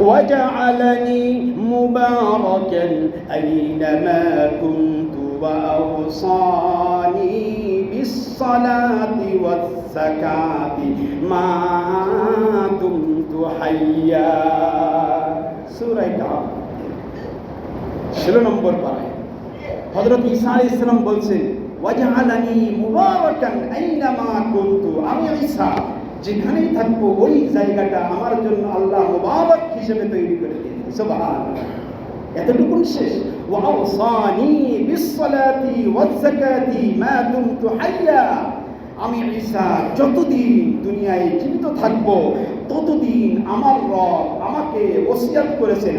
وجعلني مباركا أينما كنت وأوصاني بالصلاة والزكاة ما دمت حيا سورة كعب ষোলো নম্বর পাড়ায় হজরত ঈসা আলী ইসলাম বলছেন ওয়াজআলানি মুবারাকান আইনামা কুনতু আমি ঈসা যেখানেই থাকব, ওই জায়গাটা আমার জন্য আল্লাহ মোবারক হিসেবে তৈরি করে দিয়েছে। এতটুকুন শেষ। ওয়াওসানি বিসসালাতি ওয়াজ-যাকাতি মা দুমতু হাইয়া। আমি ঈসা যতদিন দুনিয়ায় জীবিত থাকব, ততদিন আমার রব আমাকে ওসিয়াত করেছেন।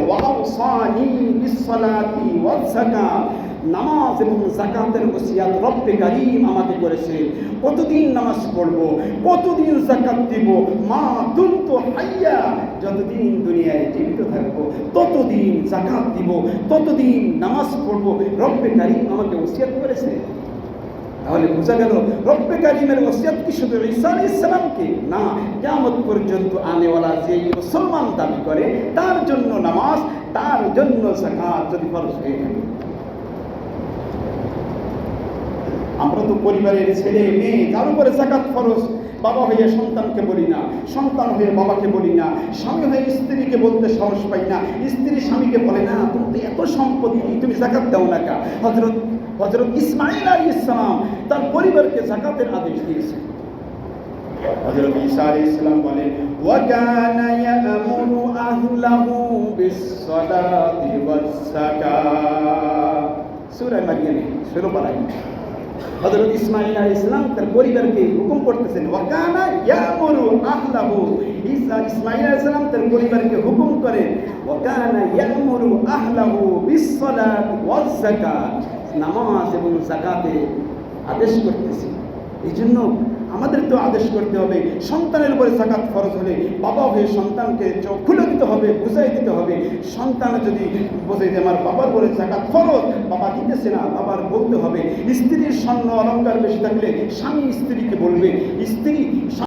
নামাজ এবং জাকাতের ওসিয়াত রব্বে কারীম আমাকে করেছে কতদিন নামাজ পড়ব, কতদিন জাকাত দিব? মা দুন্ত হাইয়া। যতদিন দুনিয়ায় জীবিত থাকব, ততদিন জাকাত দিব, ততদিন নামাজ পড়ব। রব্বে কারীম আমাকে ওসিয়াত করেছে তাহলে বোঝা গেল রব্বে কারিমের ওসিয়াত কি শুধু ঈসা আলাইহিস সালামকে? না কেমন পর্যন্ত আনেওয়ালা যে মুসলমান দাবি করে, তার জন্য নামাজ, তার জন্য যদি ফরজ হয়ে থাকে। আমরা তো পরিবারের ছেলে, মেয়ে তার উপরে জাকাত ফরজ, বাবা হয়ে সন্তানকে বলি না, সন্তান হয়ে বাবাকে বলি না, স্বামী হয়ে স্ত্রীকে বলতে সাহস পাই না, স্ত্রী স্বামীকে বলে, না, তুমি এত সম্পত্তি, তুমি জাকাত দাও না কা হজরত হজরত ইসমাইল আলী ইসলাম তার পরিবারকে জাকাতের আদেশ দিয়েছে হজরত ঈসা আলাইহিস সালাম বলেন ওয়া কানা ইয়ামুরু আহলাহু বিস-সালাতি ওয়াজ-যাকাত সূরা মারিয়ামে 16 পারায়। হযরত ইসমাঈল আলাইহিস সালাম তার পরিবারকে হুকুম করতেছেন ওয়া কানা ইয়ামুরু আহলাহু। ঈসা ইসমাঈল আলাইহিস সালাম তার পরিবারকে হুকুম করেন ওয়া কানা ইয়ামুরু আহলাহু বিস-সালাত ওয়াজ-যাকাত নামাজ এবং যাকাতে আদেশ করতেছি। এই জন্য আমাদের তো আদেশ করতে হবে, সন্তানের উপরে জাকাত ফরজ হলে বাবা হয়ে সন্তানকে চোখ খুলে দিতে হবে, বুঝাই দিতে হবে। সন্তান যদি বোঝে যে আমার বাবার উপরে জাকাত ফরজ, বাবা দিতেছে না, বাবার বলতে হবে। স্ত্রীর স্বর্ণ অলঙ্কার বেশি থাকলে স্বামী স্ত্রীকে বলবে, স্ত্রী